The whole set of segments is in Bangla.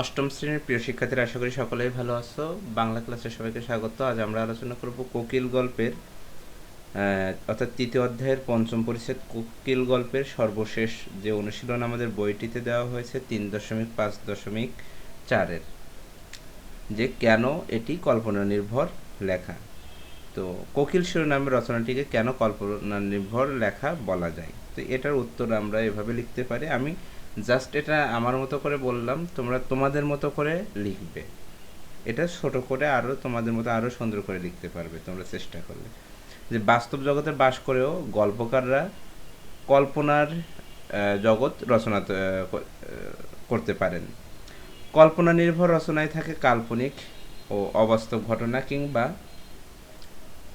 অষ্টম শ্রেণির প্রিয় শিক্ষার্থীরা আশা করি সকলেই ভালো আছো। বাংলা ক্লাসে সবাইকে স্বাগত। আজ আমরা আলোচনা করব কোকিল গল্পের অর্থাৎ তৃতীয় অধ্যায়ের পঞ্চম পরিচ্ছেদ কোকিল গল্পের সর্বশেষ যে অনুশীলন আমাদের বইটিতে দেওয়া হয়েছে তিন দশমিক পাঁচ দশমিক চারের, যে কেন এটি কল্পনা নির্ভর লেখা। তো কোকিল শিরোনামের রচনাটিকে কেন কল্পনা নির্ভর লেখা বলা যায়? তো এটার উত্তর আমরা এভাবে লিখতে পারি। আমি জাস্ট এটা আমার মতো করে বললাম, তোমরা তোমাদের মতো করে লিখবে। এটা ছোট করে আরও তোমাদের মতো আরও সুন্দর করে লিখতে পারবে তোমরা চেষ্টা করলে। যে বাস্তব জগতে বাস করেও গল্পকাররা কল্পনার জগৎ রচনা করতে পারেন। কল্পনা নির্ভর রচনায় থাকে কাল্পনিক ও অবাস্তব ঘটনা কিংবা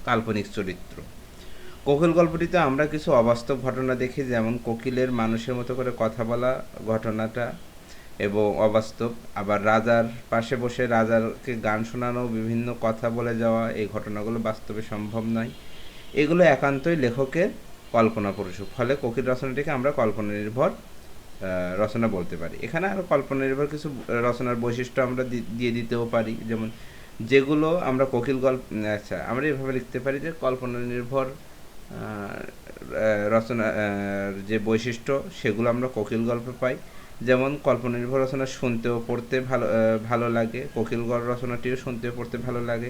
কাল্পনিক চরিত্র। কোকিল গল্পটিতে আমরা কিছু অবাস্তব ঘটনা দেখি, যেমন কোকিলের মানুষের মতো করে কথা বলা ঘটনাটা এবং অবাস্তব। আবার রাজার পাশে বসে রাজারকে গান শোনানো, বিভিন্ন কথা বলে যাওয়া, এই ঘটনাগুলো বাস্তবে সম্ভব নয়। এগুলো একান্তই লেখকের কল্পনা প্রসূপ ফলে কোকিল রচনাটিকে আমরা কল্পনা নির্ভর রচনা বলতে পারি। এখানে আরও কল্পনা নির্ভর কিছু রচনার বৈশিষ্ট্য আমরা দিয়ে দিতেও পারি। যেমন যেগুলো আমরা কোকিল গল্প আচ্ছা আমরা এভাবে লিখতে পারি যে কল্পনা নির্ভর রচনা যে বৈশিষ্ট্য, সেগুলো আমরা কোকিল গল্পে পাই। যেমন কল্পনা নির্ভর রচনা শুনতেও পড়তে ভালো ভালো লাগে। কোকিল রচনাটিও শুনতেও পড়তে ভালো লাগে।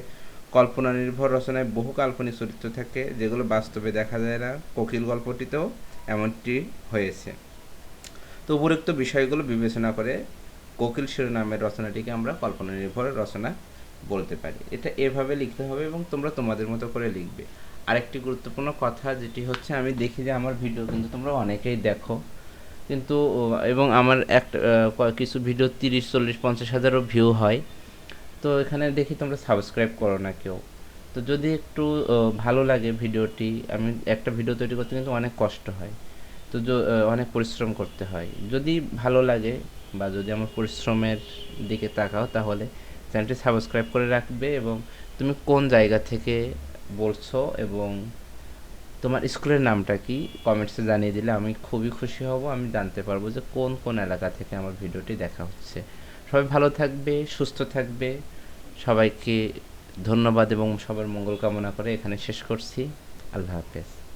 কল্পনা নির্ভর রচনায় বহু কাল্পনিক চরিত্র থাকে, যেগুলো বাস্তবে দেখা যায় না কোকিল গল্পটিতেও এমনটি হয়েছে। তো উপরোক্ত বিষয়গুলো বিবেচনা করে কোকিল শিরোনামের রচনাটিকে আমরা কল্পনা নির্ভর রচনা বলতে পারি। এটা এভাবে লিখতে হবে এবং তোমরা তোমাদের মতো করে লিখবে। আরেকটি গুরুত্বপূর্ণ কথা যেটি হচ্ছে, আমি দেখি যে আমার ভিডিও কিন্তু তোমরা অনেকেই দেখো। কিন্তু এবং আমার একটা কিছু ভিডিও তিরিশ, চল্লিশ, পঞ্চাশ হাজারও ভিউ হয়। তো এখানে দেখি তোমরা সাবস্ক্রাইব করো না কেউ। তো যদি একটু ভালো লাগে ভিডিওটি আমি একটা ভিডিও তৈরি করতে কিন্তু অনেক কষ্ট হয়। তো অনেক পরিশ্রম করতে হয়। যদি ভালো লাগে বা যদি আমার পরিশ্রমের দিকে তাকাও তাহলে চ্যানেলটি সাবস্ক্রাইব করে রাখবে এবং তুমি কোন জায়গা থেকে বলছো এবং তোমার স্কুলের নামটা কি? কমেন্টসে জানিয়ে দিলে আমি খুবই খুশি হব। আমি জানতে পারব যে কোন কোন এলাকা থেকে আমার ভিডিওটি দেখা হচ্ছে। সবাই ভালো থাকবে, সুস্থ থাকবে। সবাইকে ধন্যবাদ এবং সবার মঙ্গল কামনা করে এখানে শেষ করছি। আল্লাহ হাফেজ।